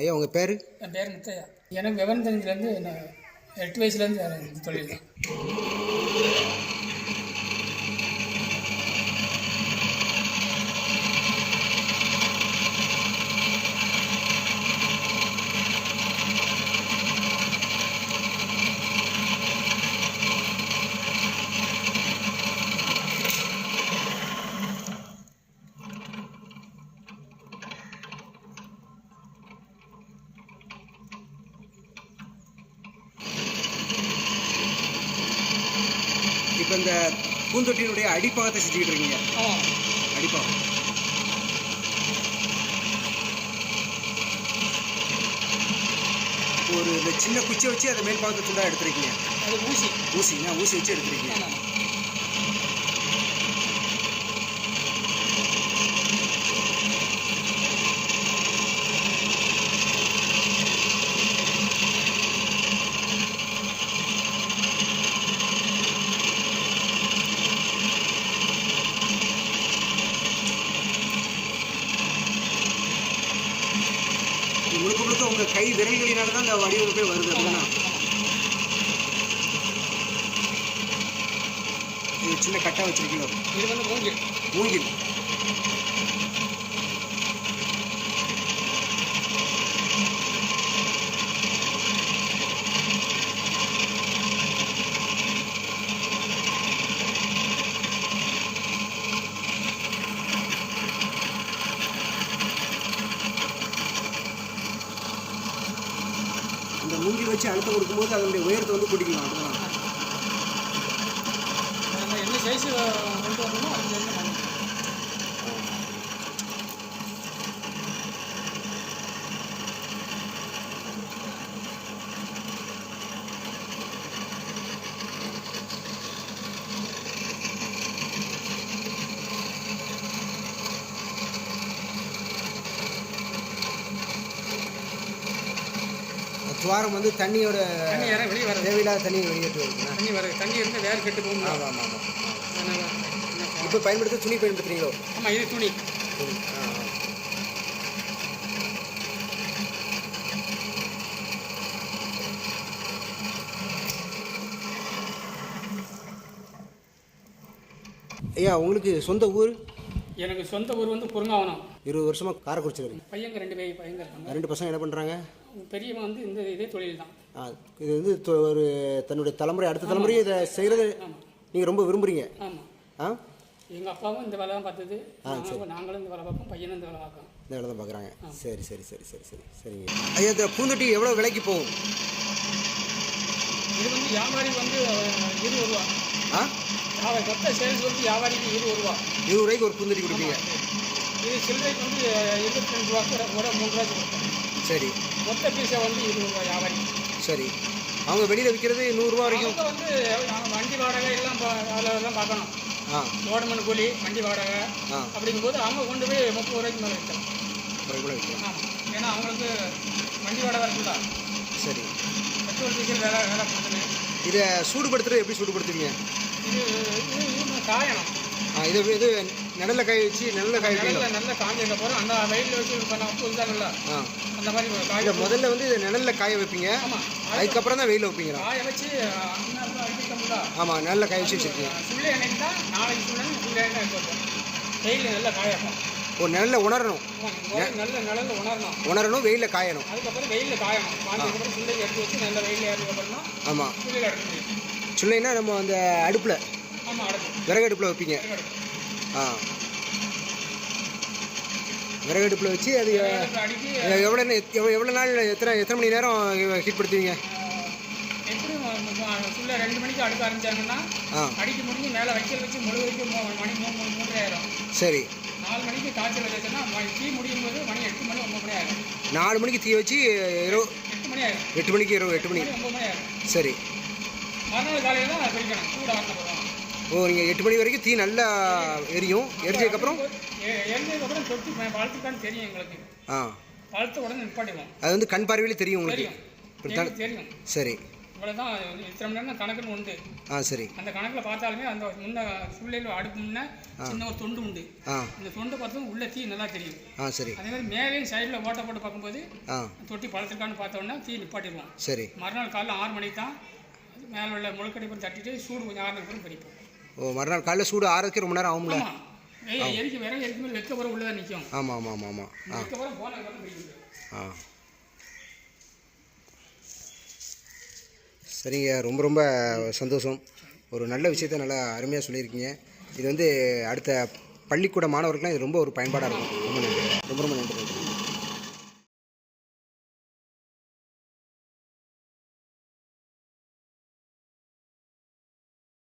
ஐயா உங்கள் பேர்? என் பேர் முத்தையா எனக்கு விவரம் தெரிஞ்சதுலேருந்து நான் எட்டு வயசுலேருந்து தொழில் தொழில். இப்போ இந்த பூந்தொட்டியினுடைய அடிப்பாகத்தை செஞ்சுக்கிட்டு இருக்கீங்க. அடிப்பாகம். ஒரு இந்த சின்ன குச்சியை வச்சு அதை மேல் பாகத்தை துண்டாக எடுத்துருக்கீங்க. அது ஊசி. ஊசி நான் ஊசி வச்சு எடுத்துருக்கீங்க. முழுக்க முழுக்க உங்கள் கை விரல்களினால தான் இந்த வடிவமைப்பே வருது அப்படின்னா சின்ன கட்டா வச்சிருக்கீங்க இது வந்து மூங்கில். மூங்கில். அந்த மூங்கில் வச்சு அழுத்தம் கொடுக்கும்போது அதனுடைய உயரத்தை வந்து கூட்டிக்கலாம். அதுதான் என்ன சைஸ் கொண்டு வரணுமோ துவாரம் வந்து தண்ணியோட தண்ணி யாரும் வெளியே வராது. தேவையில்லாத தண்ணி வெளியேற்று வருதுண்ணா தண்ணி வர தண்ணி இருந்தால் வேறு கெட்டு போகும் ஆமாம் ஆமாம் ஆமாம் இப்போ பயன்படுத்த துணி பயன்படுத்துறீங்களோ? ஆமாம் இது துணி. துணி. ஆ. ஐயா உங்களுக்கு சொந்த ஊர்? எனக்கு சொந்த ஊர் வந்து குறுங்காவனம் இருபது வருஷமாக காரைக்குறிச்சி வரீங்க பையங்க ரெண்டு பேர் பையங்க இருக்காங்க. ரெண்டு பசங்க என்ன பண்ணுறாங்க பெரியவன் வந்து இந்த இதே தொழில் தான் ஆ, இது வந்து தொ- ஒரு தன்னுடைய தலைமுறை அடுத்த தலைமுறையும் இதை செய்கிறது நீங்கள் ரொம்ப விரும்புகிறீங்க ஆமாம் ஆ? எங்கள் அப்பாவும் இந்த வேலை தான் பார்த்தது நாங்களும் நாங்களும் இந்த வேலை பார்ப்போம் பையனும் இந்த வேலை பார்ப்போம் இந்த வேலை தான் பார்க்குறாங்க சரி சரி சரி சரி சரி. சரிங்க. ஐயா இந்த பூந்தொட்டி எவ்வளோ விலைக்கு போகும்? இது வந்து வியாபாரி வந்து அஹ், இருபது ரூபா. ஆ? மொத்த சேல்ஸ் வந்து வியாபாரிக்கு இருபது ரூபா. இருபது ரூபாய்க்கு ஒரு பூந்தொட்டி கொடுப்பீங்க. இது சில்லறைக்கு வந்து இருபத்தி ரெண்டு ரூபா கூட கூட மூணு ரூபாய்க்கு கொடுப்போம் சரி. மொத்த பீஸை வந்து இருபது ரூபா வியாபாரி சரி. அவங்க வெளியில் விற்கிறது நூறுரூவா வரைக்கும். வந்து வண்டி வாடகை எல்லாம் அதில் பார்க்கணும். ஆ. கவர்மெண்ட் கூலி வண்டி வாடகை ஆ. அப்படிங்கும்போது அவங்க கொண்டு போய் முப்பது ரூபாய்க்கு மேலே விற்கலாம். குறை கூட விற்கலாம். ஏன்னா அவங்களுக்கு வண்டி வாடகை இருக்குதா? சரி. பெட்ரோல் டீசல் வேலை வேலை கொடுத்துரு இதை சூடுபடுத்துறது எப்படி சூடுபடுத்துவீங்க? இது இது இது காயணும். ஆ இதை இது நிழல்ல காய வச்சு நிழல்ல காய வைப்பீங்களா? நல்ல நல்ல காஞ்சதுக்கு அப்புறம் அந்த வெயிலில் வச்சு நான் புதுசாங்கல்ல ஆ. அந்த மாதிரி காய இல்லை முதல்ல வந்து இதை நிழல்ல காய வைப்பீங்க. அதுக்கப்புறம் தான் வெயிலில் வைப்பீங்களா? காய வச்சு ஆமாம் நிழல்ல காய வச்சு வச்சுருக்கீங்க. சுள்ளை எண்ணெய்க்கு தான் நாளைக்கு எண்ணெய் வைப்போம் வெயிலில் நல்லா காய வைப்போம். ஓ நிழல்ல உணரணும். நல்ல நிழல்ல உணரணும். உணரணும் வெயிலில் காயணும். அதுக்கப்புறம் வெயிலில் காயணும். காய்ச்சதுக்கப்புறம் சுள்ளை எடுத்து வச்சு நல்ல வெயிலில் ஏறினதுக்கப்புறம் தான் ஆமாம் சுள்ளையில் சொல்லிங்கன்னா நம்ம அந்த அடுப்பில் ஆமாம் விறகு அடுப்பில் வைப்பீங்க. ஆ. விறகு அடுப்பில் வச்சு அது எவ்வளோ எவ்வளோ எவ்வளோ நாள் எத்தனை எத்தனை மணி நேரம் ஹீட் படுத்துவீங்க? சுள்ளை ரெண்டு மணிக்கு அடுக்க ஆரம்பிச்சாங்கன்னா ஆ. அடிக்க முடிஞ்சு மேலே வைக்கல் வச்சு முழு வரைக்கும் மூ- மணி மூணு மூணு மூன்றரை ஆயிரும். சரி. நாலு மணிக்கு காய்ச்சல் வச்சுன்னா டீ முடியும் போது மணி எட்டு மணி ஒன்பது மணி ஆயிரும். நாலு மணிக்கு தீ வச்சு இரவு எட்டு மணி ஆயிரும். எட்டு மணிக்கு இரவு எட்டு மணி. ஒன்பது மணி ஆயிரும். சரி. மறுநாள் காலையில் தான் பிரிக்கணும் சூடு போதும் ஓ நீங்கள் எட்டு மணி வரைக்கும் தீ நல்லா எரியும். எரிஞ்சதுக்கப்புறம்? எழுந்ததுக்கப்புறம் தொட்டு வளர்த்துக்கான்னு தெரியும் எங்களுக்கு. ஆ. வளர்த்த உடனே நிப்பாட்டிடுவோம். அது வந்து கண் பார்வையிலே தெரியும் உங்களுக்கு. தெரியும். சரி. இவ்வளோ தான் இத்தனை மணி நேரம் கணக்குன்னு உண்டு. ஆ சரி. அந்த கணக்கில் பார்த்தாலுமே அந்த முன்ன சூழ்நிலையில் அடுப்பு முன்ன சின்ன ஒரு தொண்டு உண்டு. இந்த தொண்டு பார்த்தா உள்ள தீ நல்லா தெரியும். ஆ சரி. அதே மாதிரி மேலேயும் சைடில் ஓட்ட போட்டு பார்க்கும்போது தொட்டி பழத்திருக்கான்னு பார்த்தோன்னா தீ நிப்பாட்டிடுவோம். சரி. மறுநாள் காலைல ஆறு மணிக்கு தான் மேலே உள்ள முழுக்கடை போய் தட்டிட்டு சூடு கொஞ்சம் பறிப்போம் ஓ மறுநாள் காலைல சூடு ஆறதுக்கு ரொம்ப நேரம் ஆகும்ல? எரிக்க வேற எரிக்கும் வெக்க போகிற உள்ளே நிற்கும் ஆமாம் ஆமாம் ஆமாம் ஆமாம் ஆ. வெக்க போகிற போனதுக்கப்புறம் பிடிக்கும் ஆ. சரிங்க ரொம்ப ரொம்ப சந்தோஷம். ஒரு நல்ல விஷயத்த நல்லா அருமையாக சொல்லியிருக்கீங்க. இது வந்து அடுத்த பள்ளிக்கூட மாணவர்களுக்குலாம் இது ரொம்ப ஒரு பயன்பாடாக இருக்கும். ரொம்ப நன்றி. ரொம்ப ரொம்ப நன்றி.